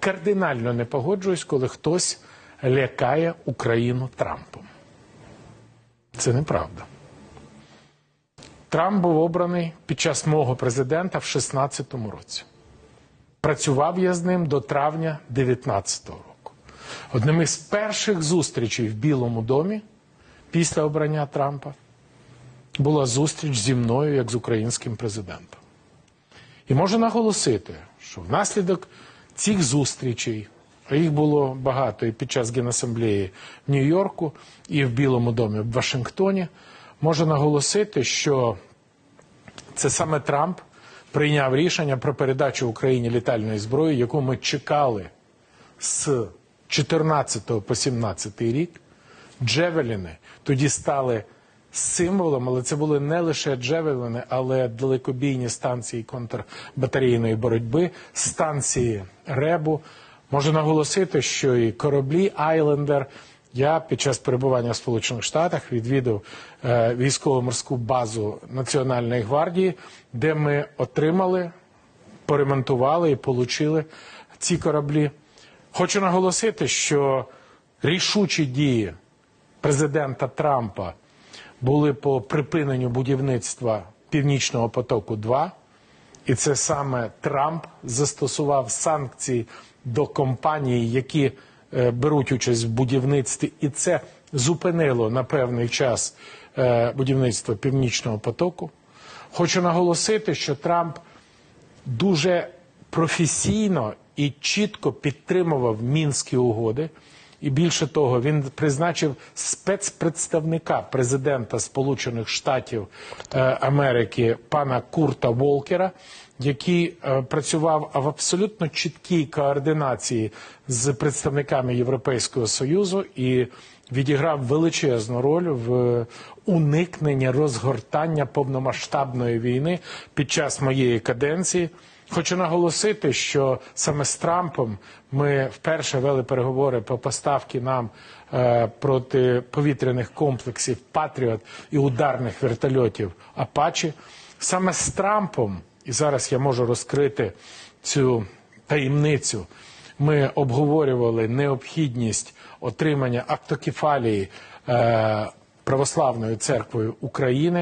кардинально не погоджуюсь, коли хтось лякає Україну Трампом. Це неправда. Трамп був обраний під час мого президента в 2016 році. Працював я з ним до травня 2019 року. Одним із перших зустрічей в Білому домі після обрання Трампа була зустріч зі мною як з українським президентом. І можу наголосити, що внаслідок цих зустрічей, а їх було багато і під час Генасамблеї в Нью-Йорку, і в Білому домі в Вашингтоні, можу наголосити, що це саме Трамп прийняв рішення про передачу Україні літальної зброї, яку ми чекали з 14 по 17 рік. Джевеліни тоді стали символом, але це були не лише джевелини, але далекобійні станції контрбатарейної боротьби, станції Ребу. Можу наголосити, що і кораблі Айлендер. Я під час перебування в Сполучених Штатах відвідав е, військово-морську базу Національної гвардії, де ми отримали, поремонтували і отримали ці кораблі. Хочу наголосити, що рішучі дії президента Трампа були по припиненню будівництва Північного потоку 2 і це саме Трамп застосував санкції до компаній, які е, беруть участь в будівництві, і це зупинило на певний час е, будівництво Північного потоку. Хочу наголосити, що Трамп дуже професійно і чітко підтримував мінські угоди. І більше того, він призначив спецпредставника президента Сполучених Штатів е, Америки пана Курта Волкера, який е, працював в абсолютно чіткій координації з представниками Європейського союзу і відіграв величезну роль в уникненні розгортання повномасштабної війни під час моєї каденції. Хочу наголосити, що саме з Трампом ми вперше вели переговори по поставки нам е, протиповітряних комплексів Патріот і ударних вертольотів Апачі. Саме з Трампом, і зараз я можу розкрити цю таємницю. Ми обговорювали необхідність отримання автокефалії е, православною церквою України.